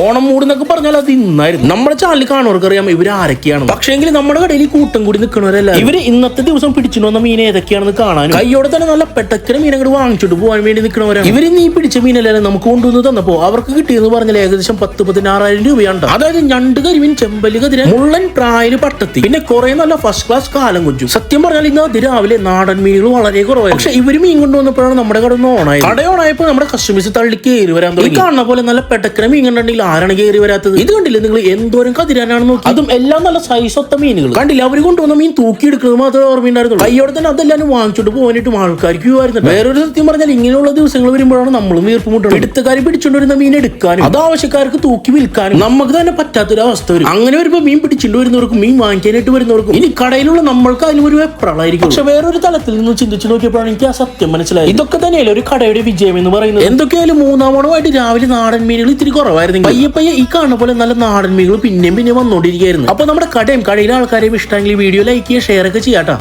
ഓണം മൂട് എന്നൊക്കെ പറഞ്ഞാൽ അത് ഇന്നായിരുന്നു. നമ്മുടെ ചാനലിൽ കാണുന്നവർക്ക് അറിയാം ഇവർ ആരൊക്കെയാണ് പക്ഷേങ്കിൽ നമ്മുടെ കടയിൽ കൂട്ടം കൂടി നിൽക്കണവരല്ല ഇവർ ഇന്നത്തെ ദിവസം പിടിച്ചിട്ട് വന്ന മീൻ ഏതൊക്കെയാണെന്ന് കാണാൻ കയ്യോടെ തന്നെ നല്ല പെട്ടക്കിന് മീൻ അങ്ങോട്ട് വാങ്ങിച്ചിട്ട് പോകാൻ വേണ്ടി നിൽക്കണവരാണ് ഇവർ നീ പിടിച്ച മീനല്ലേ നമുക്ക് കൊണ്ടുവന്ന് തന്നപ്പോ? അവർക്ക് കിട്ടിയെന്ന് പറഞ്ഞാൽ ഏകദേശം പത്ത് പതിനാറായിരം രൂപയാണ്. അതായത് ഞണ്ട് കരിമീൻ ചെമ്പല്ലി കതിര മുള്ളൻ പ്രായൽ പട്ടത്തി. പിന്നെ കുറെ നല്ല ഫസ്റ്റ് ക്ലാസ് കാലം കൊഞ്ചു. സത്യം പറഞ്ഞാൽ ഇന്ന് അതിരാവിലെ നാടൻ മീനുകൾ വളരെ കുറവായി പക്ഷെ ഇവർ മീൻ കൊണ്ടുവന്നപ്പോഴാണ് നമ്മുടെ കട ഒന്ന് ഓണായത്. കട ഓണായപ്പോ നമ്മുടെ കസ്റ്റമേഴ്സ് തള്ളി കയറി വരാൻ തുടങ്ങി. കാണുന്ന പോലെ നല്ല പെട്ടക്കര മീൻ കണ്ടെങ്കിൽ ആരാണ് കയറി വരാത്തത്? ഇത് കണ്ടില്ലേ നിങ്ങൾ എന്തോരം കതിരാനാണ് നോക്കി? അതും എല്ലാം നല്ല സൈസ് ഒത്ത മീനുകൾ കണ്ടില്ല? അവർ കൊണ്ടുവന്ന മീൻ തൂക്കി എടുക്കുന്നത് മാത്രമേ ഓർമ്മയുണ്ടായിരുന്നുള്ളൂ കയ്യോടെ തന്നെ അതെല്ലാം വാങ്ങിച്ചിട്ട് പോകാനായിട്ടും ആൾക്കാർക്ക് ആയിരുന്നു വേറൊരു സത്യം പറഞ്ഞാൽ ഇങ്ങനെയുള്ള ദിവസങ്ങൾ വരുമ്പോഴാണ് നമ്മളും വീർപ്പുമുട്ടുന്നത് എടുത്തുകാർ പിടിച്ചുകൊണ്ട് വരുന്ന മീൻ എടുക്കാനും അത് ആവശ്യക്കാർക്ക് തൂക്കി വിൽക്കാനും നമുക്ക് തന്നെ പറ്റാത്തൊരു അവസ്ഥ വരും. അങ്ങനെ വരുമ്പോ മീൻ പിടിച്ചിട്ട് വരുന്നവർക്കും മീൻ വാങ്ങിക്കാനായിട്ട് വരുന്നവർക്കും ഇനി കടയിലുള്ള നമ്മൾക്ക് അതിന് ഒരു വെപ്രളായിരിക്കും. പക്ഷെ വേറൊരു തലത്തിൽ നിന്ന് ചിന്തിച്ചു നോക്കിയപ്പോഴാണ് എനിക്ക് ആ സത്യം മനസ്സിലായത്. ഇതൊക്കെ തന്നെയല്ലേ ഒരു കടയുടെ വിജയം എന്ന് പറയുന്നത്? എന്തൊക്കെയായാലും മൂന്നാം ഓണമായിട്ട് രാവിലെ നാടൻ മീനുകൾ ഇത്തിരി കുറവായിരുന്നു പയ്യെ പയ്യെ ഈ കാണുന്ന പോലെ നല്ല നാടൻ മീനുകൾ പിന്നെയും പിന്നെയും വന്നുകൊണ്ടിരിക്കുകയായിരുന്നു അപ്പൊ നമ്മുടെ കടയും കടയിലെ ആൾക്കാരെയും ഇഷ്ടമെങ്കിൽ വീഡിയോ ലൈക്ക് ചെയ്യുക ഷെയർ ഒക്കെ ചെയ്യാട്ടാ.